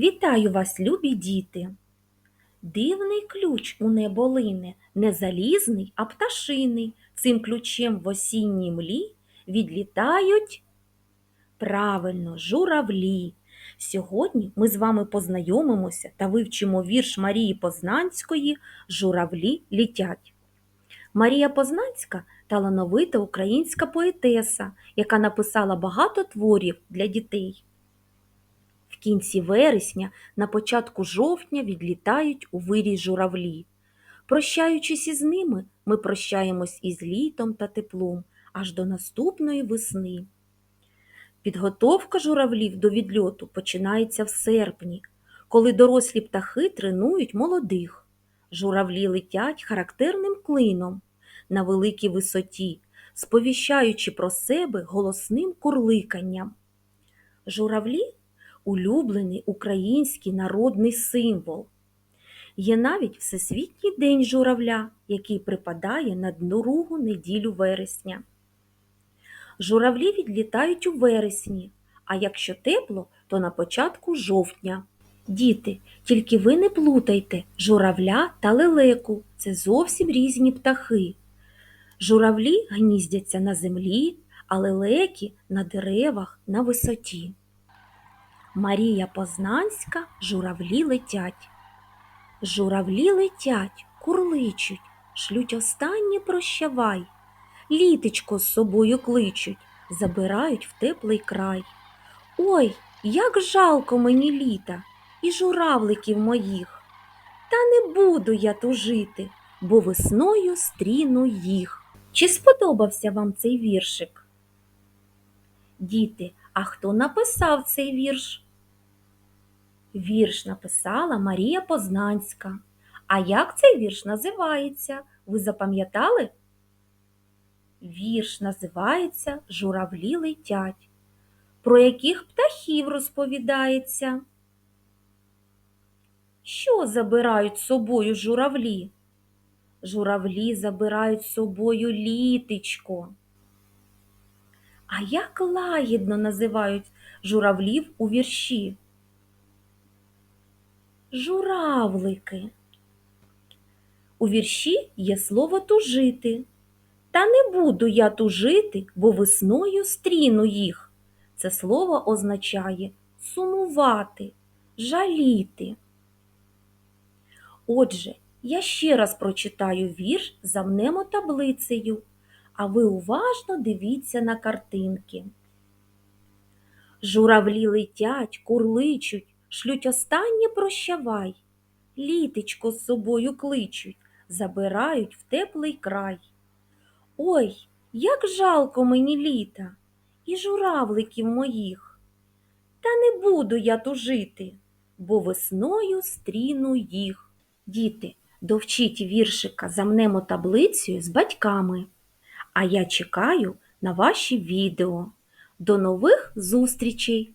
Вітаю вас, любі діти! Дивний ключ у небо лине, не залізний, а пташиний. Цим ключем в осінній млі відлітають правильно журавлі. Сьогодні ми з вами познайомимося та вивчимо вірш Марії Познанської Журавлі літять. Марія Познанська талановита українська поетеса, яка написала багато творів для дітей. Кінці вересня, на початку жовтня відлітають у вирій журавлі. Прощаючись із ними, ми прощаємось із літом та теплом аж до наступної весни. Підготовка журавлів до відльоту починається в серпні, коли дорослі птахи тренують молодих. Журавлі летять характерним клином на великій висоті, сповіщаючи про себе голосним курликанням. Журавлі улюблений український народний символ. Є навіть Всесвітній день журавля, який припадає на другу неділю вересня. Журавлі відлітають у вересні, а якщо тепло, то на початку жовтня. Діти, тільки ви не плутайте журавля та лелеку це зовсім різні птахи. Журавлі гніздяться на землі, а лелеки на деревах на висоті. Марія Познанська журавлі летять. Журавлі летять, курличуть, шлють останнє прощавай. Літечко з собою кличуть, забирають в теплий край. Ой, як жалко мені літа і журавликів моїх. Та не буду я тужити, бо весною стріну їх. Чи сподобався вам цей віршик? Діти, а хто написав цей вірш? Вірш написала Марія Познанська. А як цей вірш називається? Ви запам'ятали? Вірш називається Журавлі летять. Про яких птахів розповідається? Що забирають собою журавлі? Журавлі забирають собою літечко. А як лагідно називають журавлів у вірші? Журавлики. У вірші є слово тужити. Та не буду я тужити, бо весною стріну їх. Це слово означає сумувати, жаліти. Отже, я ще раз прочитаю вірш за мнемотаблицею, а ви уважно дивіться на картинки. Журавлі летять, курличуть, шлють останнє прощавай, літечко з собою кличуть, забирають в теплий край. Ой, як жалко мені літа і журавликів моїх. Та не буду я тужити, бо весною стріну їх. Діти, довчіть віршика за мнемотаблицею з батьками. А я чекаю на ваші відео. До нових зустрічей!